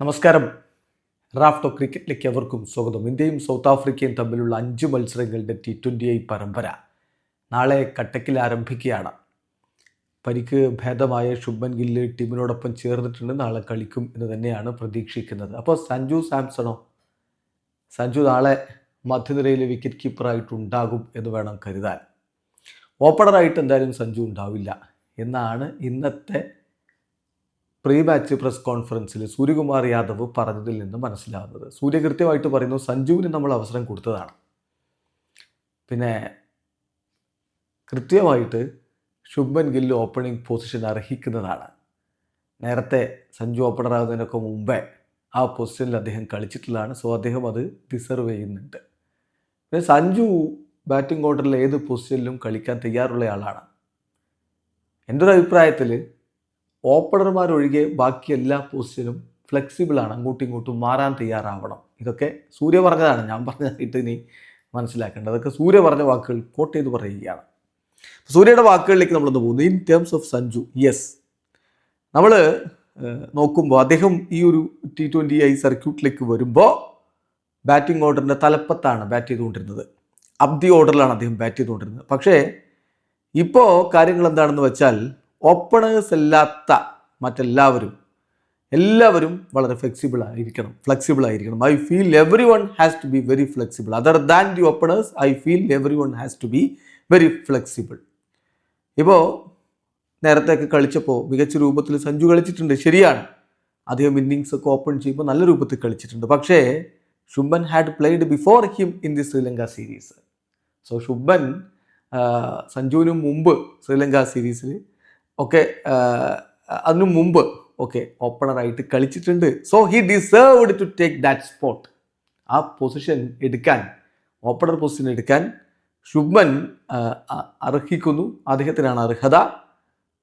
നമസ്കാരം. റാഫ്റ്റോ ക്രിക്കറ്റിലേക്ക് എവർക്കും സ്വാഗതം. ഇന്ത്യയും സൗത്ത് ആഫ്രിക്കയും തമ്മിലുള്ള അഞ്ച് മത്സരങ്ങളുടെ ടി ട്വന്റി ഐ പരമ്പര നാളെ കട്ടക്കിൽ ആരംഭിക്കുകയാണ്. പരിക്ക് ഭേദമായ ശുഭൻ ഗില്ല് ടീമിനോടൊപ്പം ചേർന്നിട്ടുണ്ട്. നാളെ കളിക്കും എന്ന് തന്നെയാണ് പ്രതീക്ഷിക്കുന്നത്. അപ്പോൾ സഞ്ജു സാംസണോ? സഞ്ജു നാളെ മധ്യനിരയിലെ വിക്കറ്റ് കീപ്പറായിട്ടുണ്ടാകും എന്ന് വേണം കരുതാൻ. ഓപ്പണറായിട്ട് എന്തായാലും സഞ്ജു ഉണ്ടാവില്ല എന്നാണ് ഇന്നത്തെ പ്രീ മാച്ച് പ്രസ് കോൺഫറൻസിൽ സൂര്യകുമാർ യാദവ് പറഞ്ഞതിൽ നിന്ന് മനസ്സിലാവുന്നത്. സൂര്യ കൃത്യമായിട്ട് പറയുന്നു സഞ്ജുവിന് നമ്മൾ അവസരം കൊടുത്തതാണ്. പിന്നെ കൃത്യമായിട്ട് ശുഭൻ ഗില്ല് ഓപ്പണിംഗ് പൊസിഷൻ അർഹിക്കുന്നതാണ്. നേരത്തെ സഞ്ജു ഓപ്പണറാകുന്നതിനൊക്കെ മുമ്പേ ആ പൊസിഷനിൽ അദ്ദേഹം കളിച്ചിട്ടുള്ളതാണ്. സോ അദ്ദേഹം അത് ഡിസർവ് ചെയ്യുന്നുണ്ട്. പിന്നെ സഞ്ജു ബാറ്റിംഗ് ഓർഡറിൽ ഏത് പൊസിഷനിലും കളിക്കാൻ തയ്യാറുള്ള ആളാണ്. എന്റെ ഒരു അഭിപ്രായത്തിൽ ഓപ്പണർമാരൊഴികെ ബാക്കി എല്ലാ പൊസിഷനും ഫ്ലെക്സിബിളാണ് അങ്ങോട്ടും ഇങ്ങോട്ടും മാറാൻ തയ്യാറാവണം. ഇതൊക്കെ സൂര്യ പറഞ്ഞതാണ്. ഞാൻ പറഞ്ഞതായിട്ട് ഇനി മനസ്സിലാക്കേണ്ടത് അതൊക്കെ സൂര്യ പറഞ്ഞ വാക്കുകൾ കോട്ട് ചെയ്ത് പറയുകയാണ്. സൂര്യയുടെ വാക്കുകളിലേക്ക് നമ്മളൊന്ന് പോകുന്നു. In terms of Sanju yes നമ്മൾ നോക്കുമ്പോൾ അദ്ദേഹം ഈ ഒരു ടി ട്വന്റി ഐ സർക്യൂട്ടിലേക്ക് വരുമ്പോൾ ബാറ്റിംഗ് ഓർഡറിന്റെ തലപ്പത്താണ് ബാറ്റ് ചെയ്തുകൊണ്ടിരുന്നത്. അബ്ദി ഓർഡറിലാണ് അദ്ദേഹം ബാറ്റ് ചെയ്തുകൊണ്ടിരുന്നത്. പക്ഷേ ഇപ്പോൾ കാര്യങ്ങൾ എന്താണെന്ന് വെച്ചാൽ ഓപ്പണേഴ്സ് അല്ലാത്ത മറ്റെല്ലാവരും എല്ലാവരും വളരെ ഫ്ലെക്സിബിൾ ആയിരിക്കണം ഫ്ലെക്സിബിൾ ആയിരിക്കണം. I feel everyone has to be very flexible other than the openers I feel everyone has to be very flexible ഇപ്പോൾ നേരത്തെയൊക്കെ കളിച്ചപ്പോൾ മികച്ച രൂപത്തിൽ സഞ്ജു കളിച്ചിട്ടുണ്ട് ശരിയാണ്. അദ്ദേഹം ഇന്നിങ്സ് ഒക്കെ ഓപ്പൺ ചെയ്യുമ്പോൾ നല്ല രൂപത്തിൽ കളിച്ചിട്ടുണ്ട്. പക്ഷേ Shubman had played before him in the Sri Lanka series so Shubman സഞ്ജുവിനും മുമ്പ് ശ്രീലങ്ക സീരീസിൽ ഒക്കെ അതിനു മുമ്പ് ഓക്കെ ഓപ്പണറായിട്ട് കളിച്ചിട്ടുണ്ട്. So he deserved to take that spot ആ പൊസിഷൻ എടുക്കാൻ ഓപ്പണർ പൊസിഷൻ എടുക്കാൻ ശുഭൻ അർഹിക്കുന്നു. അദ്ദേഹത്തിനാണ് അർഹത.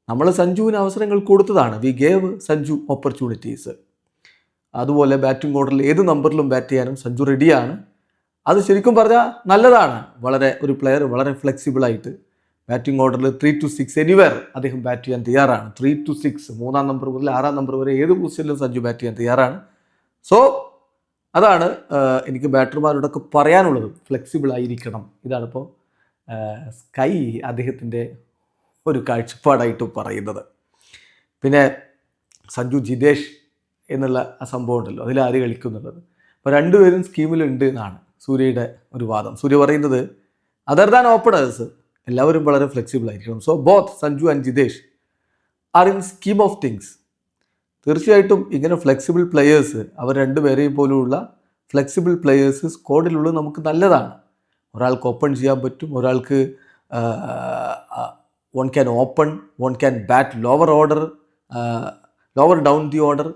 നമ്മൾ സഞ്ജുവിന് അവസരങ്ങൾ കൊടുത്തതാണ്. വി ഗേവ് സഞ്ജു ഓപ്പർച്യൂണിറ്റീസ് അതുപോലെ ബാറ്റിംഗ് ഓർഡറിൽ ഏത് നമ്പറിലും ബാറ്റ് ചെയ്യാനും സഞ്ജു റെഡിയാണ് അത് ശരിക്കും പറഞ്ഞാൽ നല്ലതാണ്. വളരെ ഒരു പ്ലെയർ വളരെ ഫ്ലെക്സിബിളായിട്ട് ബാറ്റിംഗ് ഓർഡറിൽ ത്രീ ടു സിക്സ് എനിവർ അദ്ദേഹം ബാറ്റ് ചെയ്യാൻ തയ്യാറാണ്. ത്രീ ടു സിക്സ് മൂന്നാം നമ്പർ മുതൽ ആറാം നമ്പർ വരെ ഏത് പൊസിഷനിലും സഞ്ജു ബാറ്റ് ചെയ്യാൻ തയ്യാറാണ്. സോ അതാണ് എനിക്ക് ബാറ്റർമാരോടൊക്കെ പറയാനുള്ളത്. ഫ്ലെക്സിബിൾ ആയിരിക്കണം. ഇതാണിപ്പോൾ സ്കൈ അദ്ദേഹത്തിന്റെ ഒരു കാഴ്ചപ്പാടായിട്ട് പറയുന്നത്. പിന്നെ സഞ്ജു ജിതേഷ് എന്നുള്ള ആ സംഭവം ഉണ്ടല്ലോ. അതിലാര് കളിക്കുന്നുള്ളത് അപ്പോൾ രണ്ടുപേരും സ്കീമിലുണ്ട് എന്നാണ് സൂര്യയുടെ ഒരു വാദം. സൂര്യ പറയുന്നത് അതർ ദാൻ ഓപ്പണേഴ്സ് എല്ലാവരും വളരെ ഫ്ലെക്സിബിൾ ആയിരിക്കണം. So both Sanju and Jitesh are in scheme of things തീർച്ചയായിട്ടും ഇങ്ങനെ ഫ്ലെക്സിബിൾ പ്ലെയേഴ്സ് അവർ രണ്ടുപേരെയും പോലുള്ള ഫ്ലെക്സിബിൾ പ്ലെയേഴ്സ് സ്ക്വാഡിലുള്ളത് നമുക്ക് നല്ലതാണ്. ഒരാൾക്ക് ഓപ്പൺ ചെയ്യാൻ പറ്റും ഒരാൾക്ക് one can open one can bat lower order lower down the order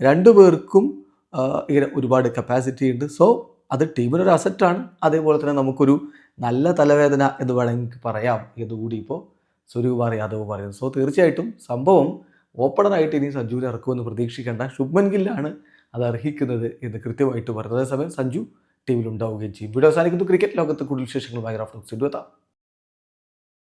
രണ്ടു പേർക്കും ഇങ്ങനെ ഒരുപാട് കപ്പാസിറ്റി ഉണ്ട്. സോ അത് ടീമിനൊരു അസറ്റാണ് അതേപോലെ തന്നെ നമുക്കൊരു നല്ല തലവേദന എന്ന് വേണമെങ്കിൽ പറയാം. എന്നുകൂടി ഇപ്പോൾ സൂര്യകുമാർ യാദവ് പറയുന്നത് സോ തീർച്ചയായിട്ടും സംഭവം ഓപ്പണറായിട്ട് ഇനി സഞ്ജുവിനെ ഇറക്കുമെന്ന് പ്രതീക്ഷിക്കേണ്ട ശുഭ്മൻ ഗില്ലാണ് അത് അർഹിക്കുന്നത് എന്ന് കൃത്യമായിട്ട് പറയുന്നത് അതേസമയം സഞ്ജു ടീമിൽ ഉണ്ടാവുകയും ചെയ്യും. വീഡിയോ അവസാനിക്കുന്നു. ക്രിക്കറ്റ് ലോകത്ത് കൂടുതൽ വിശേഷങ്ങളുമായി റഫ്ലക്സ് എത്താം